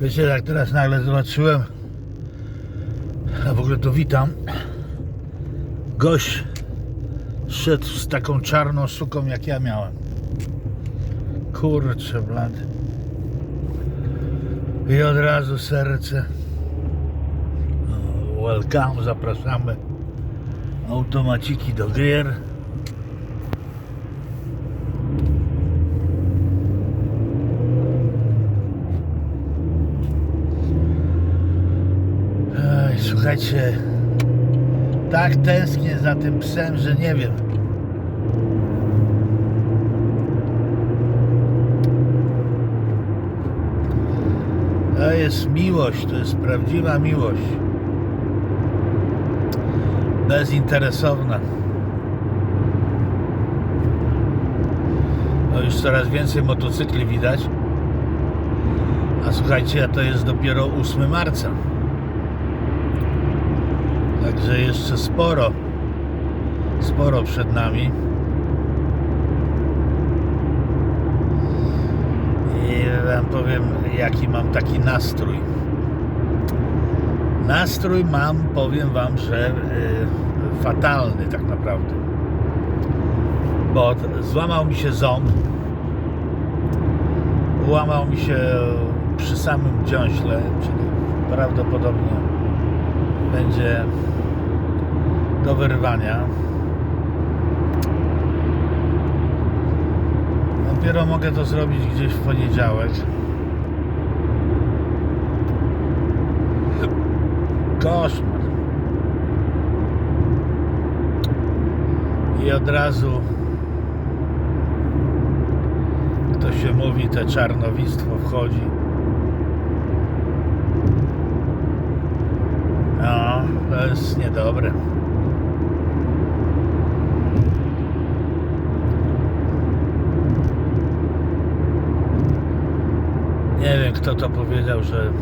Wiecie, jak teraz nagle zobaczyłem, a w ogóle to witam, gość szedł z taką czarną suką, jak ja miałem. Kurczę blady. I od razu serce. Welcome, zapraszamy. Automaciki do gier. Słuchajcie, tak tęsknię za tym psem, że nie wiem. To jest miłość, to jest prawdziwa miłość. Bezinteresowna. No już coraz więcej motocykli widać. A słuchajcie, a to jest dopiero 8 marca. Także jeszcze sporo, sporo przed nami. I wam powiem, jaki mam taki nastrój. Nastrój mam, powiem wam, że y, fatalny tak naprawdę. Bo złamał mi się ząb, łamał mi się przy samym dziąśle, czyli prawdopodobnie będzie do wyrwania. Dopiero mogę to zrobić gdzieś w poniedziałek. Koszmar. I od razu to się mówi, te czarnowictwo wchodzi. No, to jest niedobre. Nie wiem, kto to powiedział, że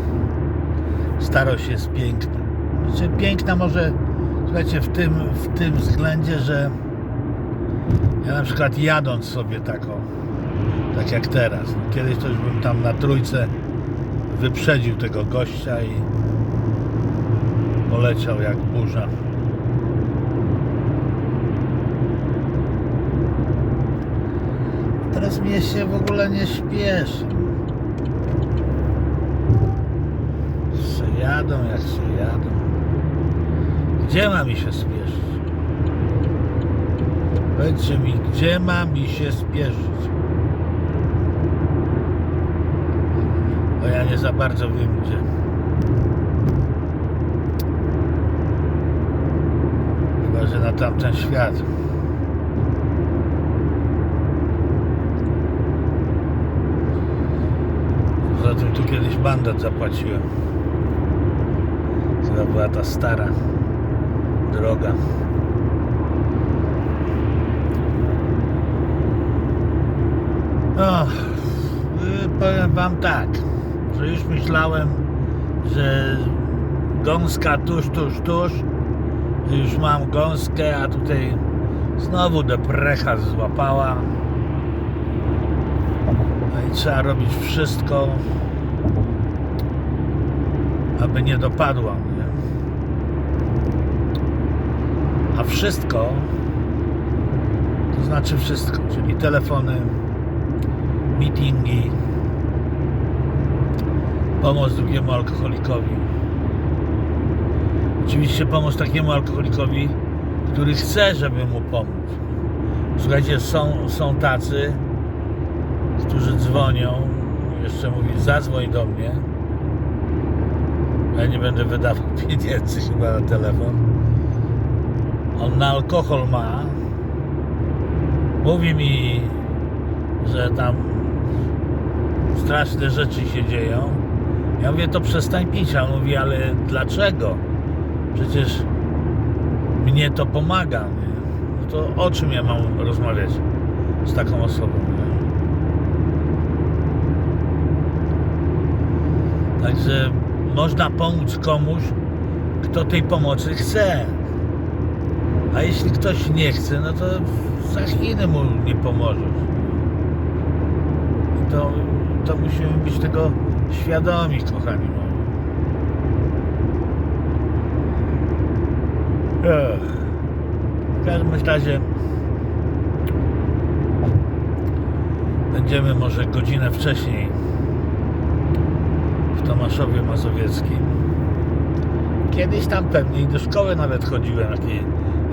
starość jest piękna. Znaczy, piękna może, słuchajcie, w tym, w tym względzie, że ja na przykład jadąc sobie taką, tak jak teraz, no, kiedyś to bym tam na trójce wyprzedził tego gościa i poleciał jak burza. Teraz mnie się w ogóle nie śpieszy. Se jadą jak się jadą. Gdzie ma mi się spieszyć? Powiedzcie mi, gdzie ma mi się spieszyć? Bo ja nie za bardzo wiem gdzie. Chyba, że na tamten świat. Poza tym tu kiedyś mandat zapłaciłem. To była ta stara droga. O, y, powiem wam tak, że już myślałem, że gąska tuż, tuż, tuż. Już mam gąskę, a tutaj znowu deprecha złapała. No i trzeba robić wszystko, aby nie dopadła mnie. A wszystko to znaczy wszystko, czyli telefony, meetingi, pomoc drugiemu alkoholikowi. Oczywiście pomoc takiemu alkoholikowi, który chce, żeby mu pomóc. Słuchajcie, są, są tacy, którzy dzwonią, jeszcze mówi zadzwoń do mnie. Ja nie będę wydawał pieniędzy chyba na telefon. On na alkohol ma. Mówi mi, że tam straszne rzeczy się dzieją. Ja mówię, to przestań pić. A on mówi, ale dlaczego? Przecież mnie to pomaga. No to o czym ja mam rozmawiać z taką osobą? Nie? Także można pomóc komuś, kto tej pomocy chce. A jeśli ktoś nie chce, no to za chwilę mu nie pomożesz. I to, to musimy być tego świadomi, kochani moi. W każdym razie będziemy może godzinę wcześniej w Tomaszowie Mazowieckim. Kiedyś tam pewnie i do szkoły nawet chodziłem, jak, je-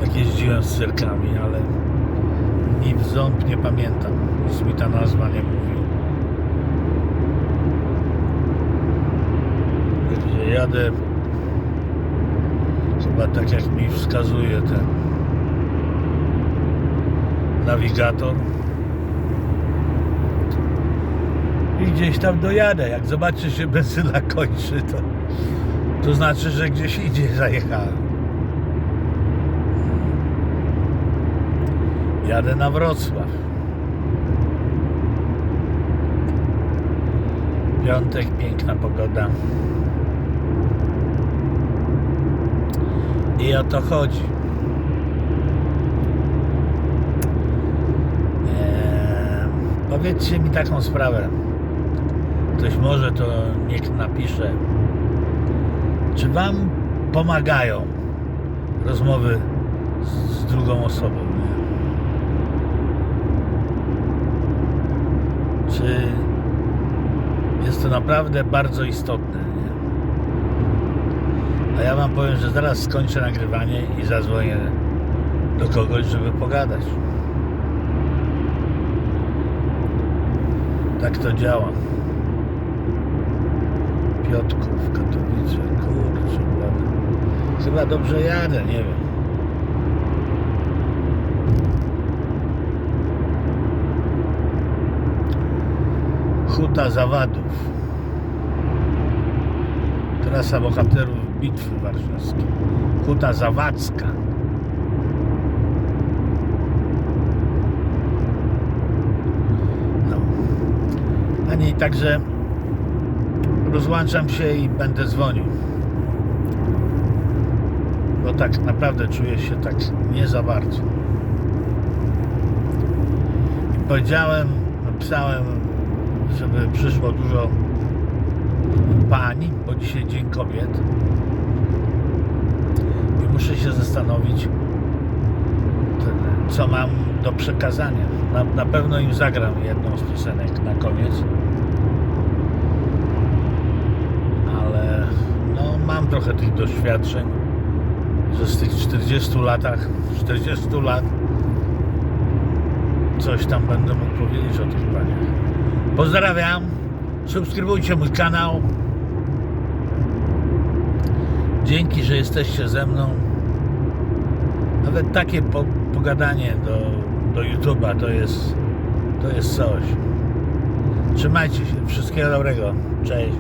jak jeździłem z cyrkami, ale ni w ząb nie pamiętam. Nic mi ta nazwa nie mówi. Jadę, chyba tak jak mi wskazuje ten nawigator. I gdzieś tam dojadę. Jak zobaczę, się benzyna kończy, to, to znaczy, że gdzieś idzie zajechałem. Jadę na Wrocław. Piątek, piękna pogoda. I o to chodzi. Eee, powiedzcie mi taką sprawę. Ktoś może to niech napisze. Czy wam pomagają rozmowy z, z drugą osobą? Czy jest to naprawdę bardzo istotne? A ja wam powiem, że zaraz skończę nagrywanie i zadzwonię do kogoś, żeby pogadać. Tak to działa. Piotrków, Katowice, kurczę, blady. Chyba dobrze jadę, nie wiem. Huta Zawadów. Trasa bohaterów bitwy warszawskiej. Huta Zawadzka. No. A nie, także rozłączam się i będę dzwonił. Bo tak naprawdę czuję się tak nie za bardzo. I powiedziałem, napisałem, żeby przyszło dużo pań, bo dzisiaj Dzień Kobiet. Muszę się zastanowić, co mam do przekazania. Na, na pewno im zagram jedną z piosenek na koniec. Ale no, mam trochę tych doświadczeń, że z tych 40 latach, 40 lat coś tam będę mógł powiedzieć o tych paniach. Pozdrawiam, subskrybujcie mój kanał. Dzięki, że jesteście ze mną. Nawet takie po, pogadanie do, do YouTube'a to jest, to jest coś. Trzymajcie się. Wszystkiego dobrego. Cześć.